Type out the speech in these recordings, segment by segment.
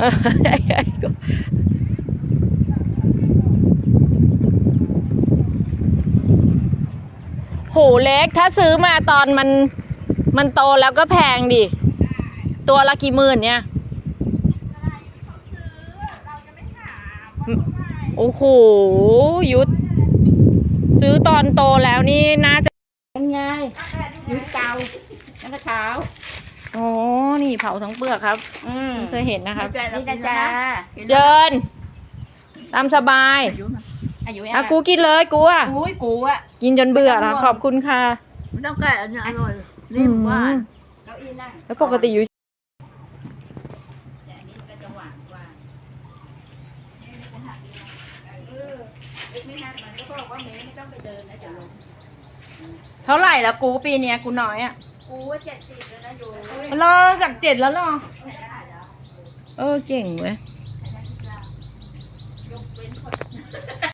เออโหเล็กถ้าซื้อมาตอนมันมันโตแล้วก็แพงดิ ตัวละกี่หมื่นเนี่ยโอ้โห ยุด ซื้อตอนโตแล้วนี่น่าจะเป็นไงยุดเตาแล้วก็เช้า อ๋อนี่เผาทั้งเปลือกครับอืมไม่เคยเห็นนะครับ นี่นะจ๊ะเจินตามสบายอายุนะอายุอะกูกินเลยกูอะอุ้ยกูอะกินจนเบื่อแล้วขอบคุณค่ะไม่ต้องแก่อันนี้อร่อยรีบว่าอืมเก้าอี้นั่งแล้วปกติอยู่แต่อันนี้ก็จะหวานกว่าเนี่ยไม่เป็นหักดีนะเออเล็กไม่หักมันก็บอกว่าเมย์ไม่ต้องไปเดินนะเดี๋ยวลงเท่าไหร่ละกูปีเนี้ยกูน้อยอะ กูว่าเจ็ดสิบแล้วนะโยรอจากเจ็ดแล้วเหรอ เออเก่งเว้ย ยกเว้นคน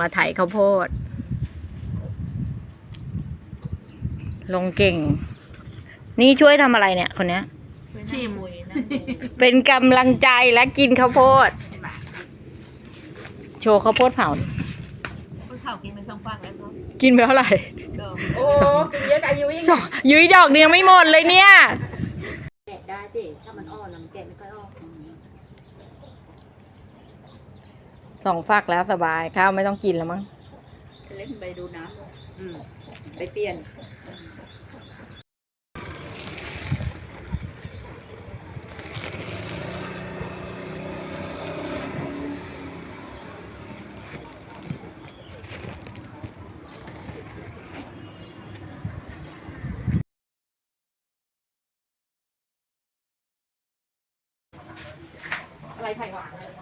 มาไถข้าวโพด ลงเก่ง นี่ช่วยทำอะไรเนี่ย คนเนี้ย ชี้มุยนะเป็นกำลังใจและกินข้าวโพด เห็นไหมโชว์ข้าวโพดเผาคนเข่ากินเป็นสองฝั่งแล้วก็กินไปเท่าไหร่โอ้กินเยอะกันอายุยิ่งสองยุ้ยดอกเดียวไม่หมดเลยเนี่ย แกะได้สิถ้ามันอ่อนมันแกะไม่ค่อยออก สองฝักแล้วสบายข้าวไม่ต้องกินแล้วมั้งเล่นไปดูน้ำเลยอืมไปเปลี่ยน อะไรไผ่หวานโ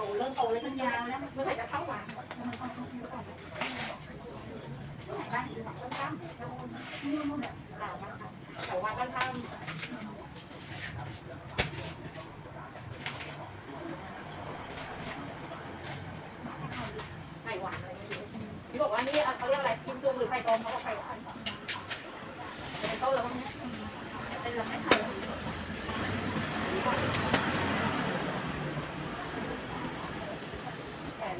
ตเริ่มโตเลยมันยาวแล้วเมื่อไหร่จะเข้าหวานแต่ว่าค่อนข้างไข่หวานอะไรไม่รู้ที่บอกว่านี่เขาเรียกอะไรกิมซุงหรือไข่ต้มเขาบอกไข่หวานเป็นต้นแล้วตรงนี้เป็นลำไม้ไข่ ส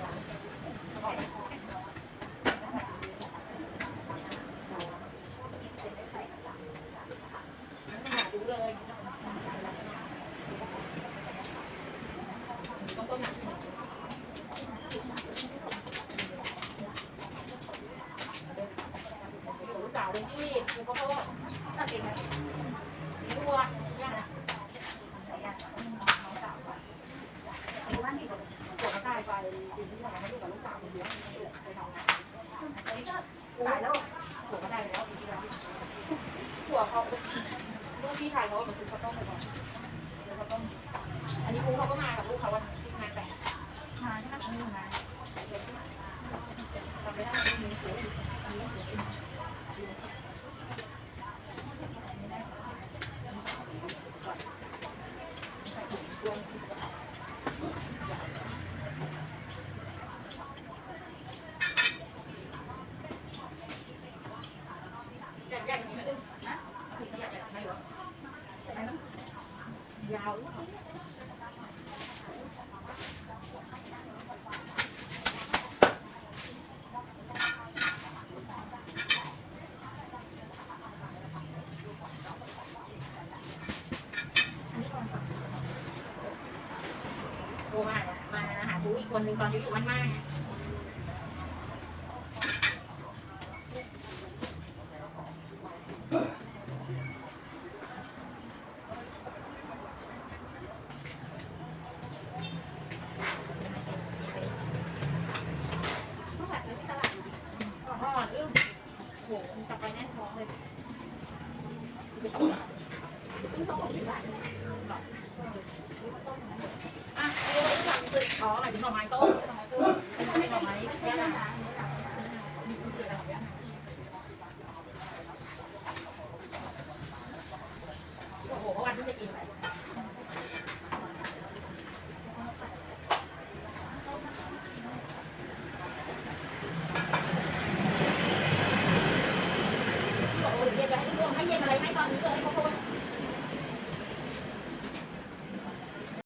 าวเลยที่กูก็เพราะว่าตัดเองนะนี่วัวย่างตัวก็ตายไปปีที่แล้วไม่อยู่กับลูกสาวคนเดียวไปทำงานตายแล้วตัวก็ได้แล้วปีที่ แล้วตัวเขาลูกพี่ชายเขาเหมือนซื้อข้าวต้มไปก่อนซื้อข้าวต้มอันนี้กูเขาก็มากับลูกเขาวันที่งานแต่งมาที่นั่นนี่มาจำไม่ได้ไม่มีเสีย อยากอยากอย่างนี้ไหมนะอยากอยากไม่หรอ ยาว โทรมามาหาบูอีกคนหนึ่งตอนอยู่อยู่บ้านมากอ๋อลืมโหกลับไปแน่นท้องเลย อะเดี๋ยวเราจะทำอ๋อหมายถึงหน่อไม้ต้มหน่อไม้ต้มไม่ใช่หน่อไม้ย่าง